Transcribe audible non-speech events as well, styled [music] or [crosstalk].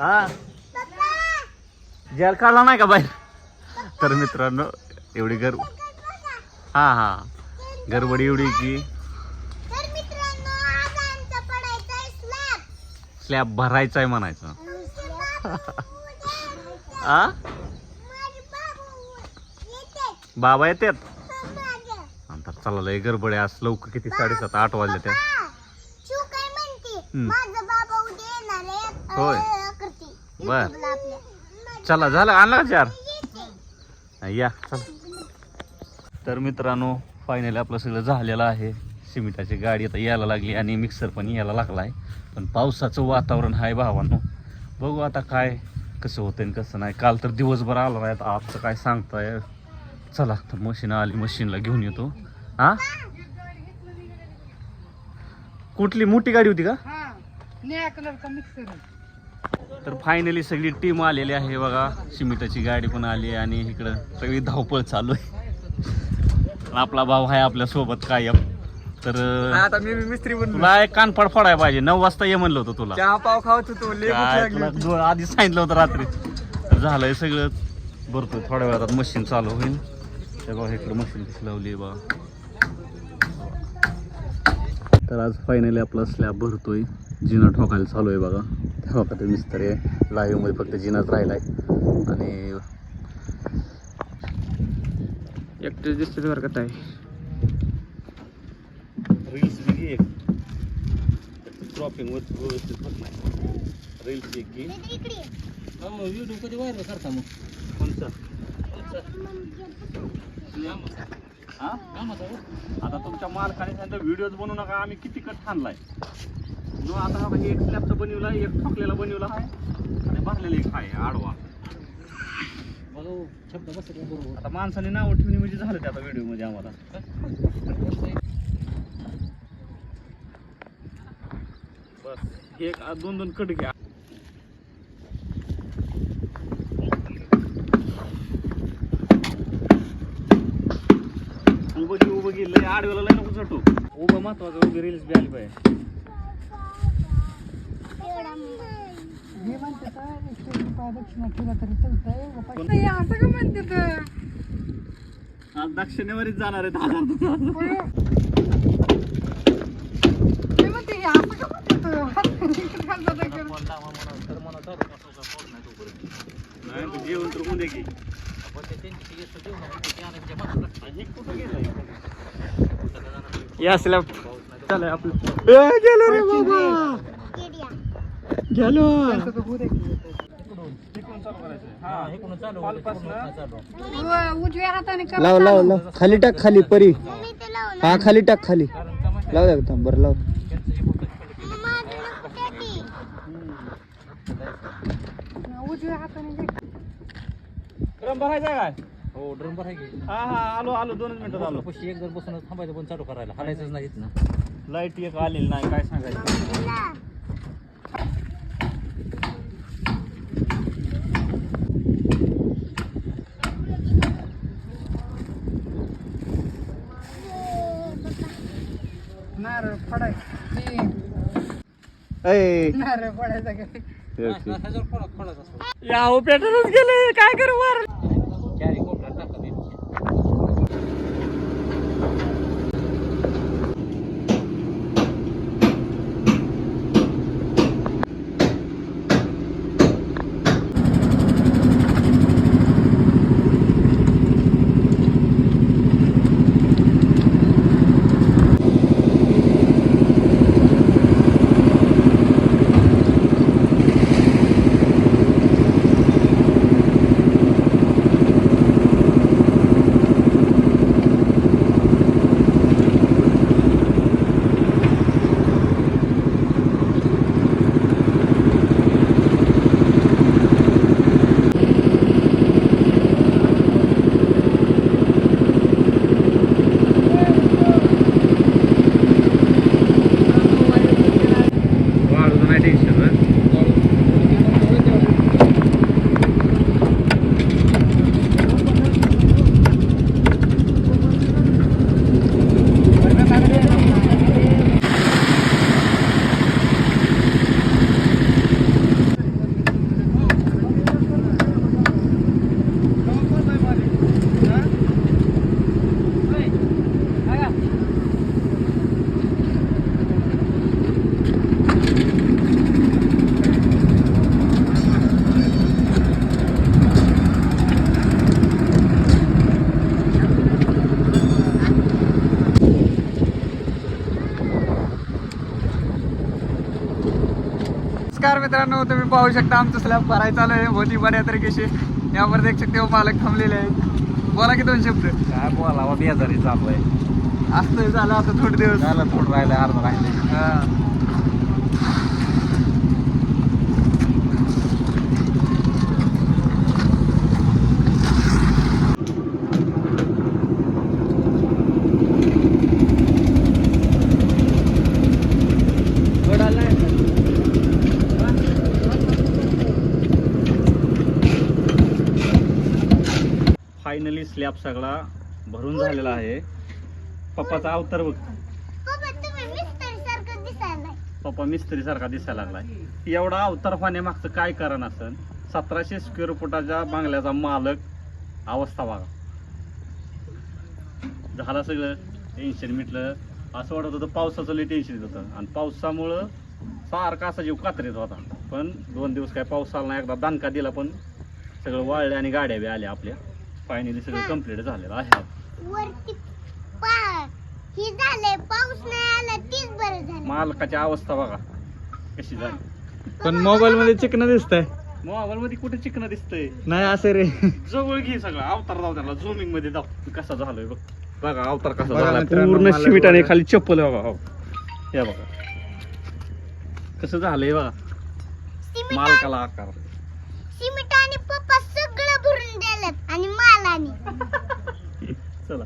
हा? जेल काढला नाही का बाहेर? तर मित्रांनो एवढी गर हा हा. गडबड एवढी की स्लॅब भरायचा आहे म्हणायचं. आ? बाबू येते बाबा येतात नंतर चला लय गडबड आहे. आज लवकर किती? साडेसात आठ वाजले त्या. होय. बर. चला झालं आणला का चार? या चला. तर मित्रांनो फायनली आपलं सगळं झालेलं आहे. सिमेंटाची गाडी आता यायला लागली आणि मिक्सर पण यायला लागला आहे पण पावसाचं वातावरण आहे भावांनो. बघू आता काय कसं होतं आणि कसं नाही. काल तर दिवसभर आला नाही आता आजचं काय सांगताय? चला तर मशीन आली मशीनला घेऊन येतो. हा कुठली मोठी गाडी होती का? निळ्या कलरचा मिक्सर तर फायनली सगळी टीम आलेली आहे. बघा सिमेंटाची गाडी पण आली आणि इकडं सगळी धावपळ चालू आहे. आपला भाऊ आहे आपल्यासोबत कायम. तर आता मी मिस्त्री तुला एक कानफड पाहिजे. नऊ वाजता ये म्हणलं होतं तुला. चहा पाव खावत होतो आधी सांगितलं होतं रात्री. तर झालंय सगळं. भरतो थोड्या वेळात मशीन चालू होईल. ते बघा इकडे मशीन कशी लावली बघा तर आज फायनली आपला स्लॅब भरतोय. जिना ठोकायला चालू आहे बघा. ते मिस्त्री आहे लाईव्हमध्ये फक्त जिनाच राहिलाय. आणि एकटेच दिसते बरं का ताई? रील्स बी घे क्रॉपिंग व्यवस्थित होत नाही. रील्स एक व्हिडिओ कधी व्हायरल करता मग? कोणतं हा? आता तुमच्या मालकाने सांगितलं व्हिडिओज बनवू नका आम्ही किती कट थांबलाय no, आता हा एक स्लॅबचा बनवला एक ठोकलेला बनवला आहे आणि भरलेला एक आहे आडवा. आता माणसाने नाव ठेवणी म्हणजे झालं ते आता व्हिडिओमध्ये आम्हाला. बस एक दोन दोन कट घ्या. उभं उभं लय आडव्याला लय नको चटू उभं महत्वाचं उभी रील्स बी आली पाहिजे एवढा मुलगा. हे म्हणते तर एकशे रुपये दक्षिणा ठेवला तरी चालतंय असं का म्हणते तर आज दक्षिणेवरच जाणार आहे दहा हे जेवण तर उद्या घे हे कुठं गेलंय? या स्लॅब चला आपलं ए, गेलो रे बाबा! उ- उजव्या हाताने करा लाव लाव चालू. लाव. खाली टाक खाली परी. हा खाली टाक खाली. लाव द्या थांब बरं लाव. उजव्या हाताने. ड्रम भरायचा काय? हो ड्रम भरायची हा हा आलो आलो दोनच मिनिटात आलो. पशी एक जर बसून थांबायचं पण चालू करायला. हालायचंच नाही ना. लाइट एक आलेली नाही काय सांगायचं? नारळ फोडायचं. ए नारळ फोडायचा काय ह्याच्यावर फोडा फोडायचं असतो याव पेटूनच गेले. काय मित्रांनो तुम्ही पाहू शकता आमचं स्लॅब भरायचं चालू आहे. होती बऱ्या तरीकेशी यावर देख शकते मालक थांबलेले आहेत. बोला की दोन शब्द. काय बोलावा बेजारी चालू आहे असं झालं आता थोडे दिवस. झालं थोडं राहिलं अर्ध राहिले हा. फायनली स्लॅब सगळा भरून झालेला आहे. पप्पाचा अवतार बघ. पप्पा मिस्त्री सारखा दिसायला लागलाय. एवढा अवतार पाण्यामागचं काय कारण असन? सतराशे स्क्वेअर फुटाच्या बांगल्याचा मालक अवस्था बघा. झालं सगळं. टेन्शन मिटलं. असं वाटत होतं पावसाचं लई टेन्शन येत होतं. आणि पावसामुळं सारखा असा जीव कात्रीत होता पण दोन दिवस काय पाऊस आला नाही. एकदा दणका दिला पण सगळं वाळले आणि गाड्या बी आल्या आपल्या. फायनली सगळं कंप्लीट झालेलं आहे. आता. वरती पा ही झालंय पाऊस नाही आला तीच बरं झालं. मालकाची अवस्था बघा कशी झाली. पण मोबाईल मध्ये चिकन दिसतंय. मोबाईल मध्ये कुठे चिकन दिसतंय? नाही असं रे. जवळ घे सगळं अवतार जाऊ त्याला झुमिंगमध्ये जाऊ कसा झालोय बघ. बघा अवतार कसा बघा मित्रांनो, पूर्ण मला शिमिटाने बघा. खाली चप्पल आहे बघा. हो हे बघा. कसं झालंय बघा. सिमेंट मालकाला आकार. सिमेंट आणि पप्पा सगळं आणि मालाने. [laughs] चला.